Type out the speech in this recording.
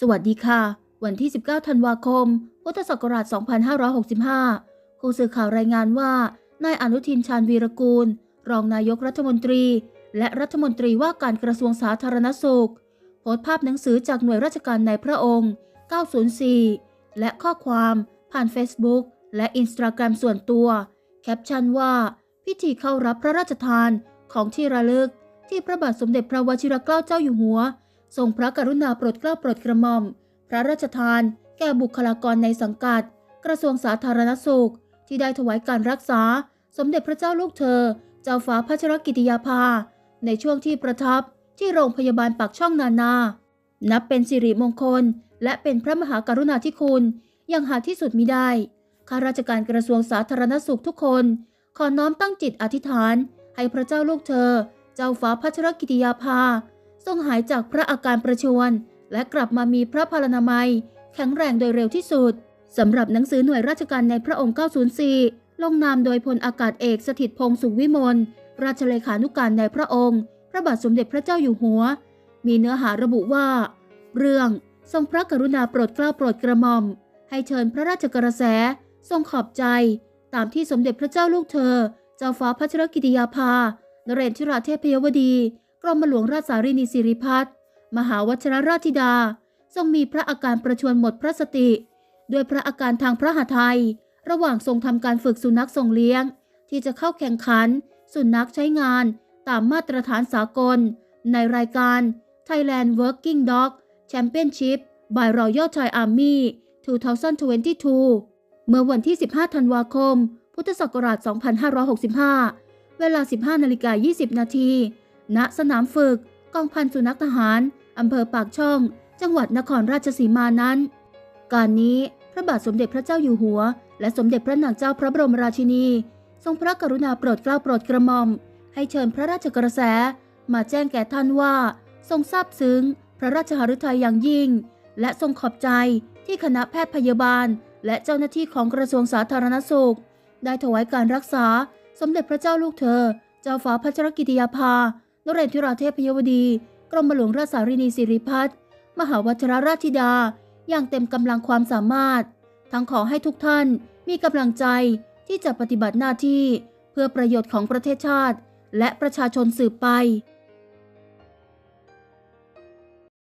สวัสดีค่ะ วันที่ 19 ธันวาคม พุทธศักราช 2565 ผู้สื่อข่าวรายงานว่า นายอนุทินชาญวีรกูล รองนายกรัฐมนตรี และรัฐมนตรีว่าการกระทรวงสาธารณสุข โพสต์ภาพหนังสือจากหน่วยราชการในพระองค์ 904 และข้อความผ่าน Facebook และอินสตาแกรมส่วนตัว แคปชั่นว่า พิธีเข้ารับพระราชทานของที่ระลึกที่พระบาทสมเด็จพระวชิรเกล้าเจ้าอยู่หัว ทรงพระกรุณาโปรดเกล้าโปรดกระหม่อม พระราชทาน แก่บุคลากรในสังกัด กระทรวงสาธารณสุข ที่ได้ถวายการรักษา สมเด็จพระเจ้าลูกเธอ เจ้าฟ้าพัชรกิติยาภา ในช่วงที่ประทับที่โรงพยาบาลปากช่องนานา นับเป็นสิริมงคล และเป็นพระมหากรุณาธิคุณอย่างหาที่สุดมิได้ ข้าราชการกระทรวงสาธารณสุขทุกคน ขอน้อมตั้งจิตอธิษฐาน ให้พระเจ้าลูกเธอ เจ้าฟ้าพัชรกิติยาภา ทรงหายจากพระอาการประชวร และกลับมามีพระพลานามัย แข็งแรงโดยเร็วที่สุดสำหรับหนังสือหน่วยราชการในพระองค์ 904 ลงนามโดยพลอากาศเอกสถิตพงษ์สุวิมลราชเลขานุการในพระองค์ พระบาทสมเด็จพระเจ้าอยู่หัว มีเนื้อหาระบุว่า เรื่องทรงพระกรุณาโปรดเกล้าโปรดกระหม่อม ให้เชิญพระราชกระแส ทรงขอบใจ ตามที่สมเด็จพระเจ้าลูกเธอ เจ้าฟ้าพัชรกิติยาภานเรนทิราเทพยวดี กรมหลวงราชสารินีสิริพัฒน์มหาวชรราชธิดา ทรงมีพระอาการประชวรหมดพระสติ ด้วยพระอาการทางพระหทัยระหว่างทรงทำการฝึกสุนัขส่งเลี้ยง ที่จะเข้าแข่งขัน สุนัขใช้งานตามมาตรฐานสากล ในรายการ Thailand Working Dog Championship by Royal Thai Army 2022 เมื่อวันที่ 15 ธันวาคม พุทธศักราช 2565 เวลา 15นาฬิกา20 นาที ณสนามฝึกกองพันสุนัขทหาร อำเภอปากช่อง จังหวัดนครราชสีมานั้น การนี้พระบาทสมเด็จพระเจ้าอยู่หัว และสมเด็จพระนางเจ้าพระบรมราชินี ทรงพระกรุณาโปรดเกล้าโปรดกระหม่อม ให้เชิญพระราชกระแส มาแจ้งแก่ท่านว่า ทรงซาบซึ้ง พระราชหฤทัยอย่างยิ่ง และทรงขอบใจที่คณะแพทย์พยาบาล และเจ้าหน้าที่ของกระทรวงสาธารณสุข ได้ถวายการรักษา สมเด็จพระเจ้าลูกเธอ เจ้าฟ้าพัชรกิติยาภา นเรนทิราเทพยวดี กรมหลวงราชสารินีสิริพัฒน์มหาวชิรราชธิดา อย่างเต็มกำลังความสามารถ ทั้งขอให้ทุกท่านมีกำลังใจที่จะปฏิบัติหน้าที่เพื่อประโยชน์ของประเทศชาติ และประชาชนสืบไป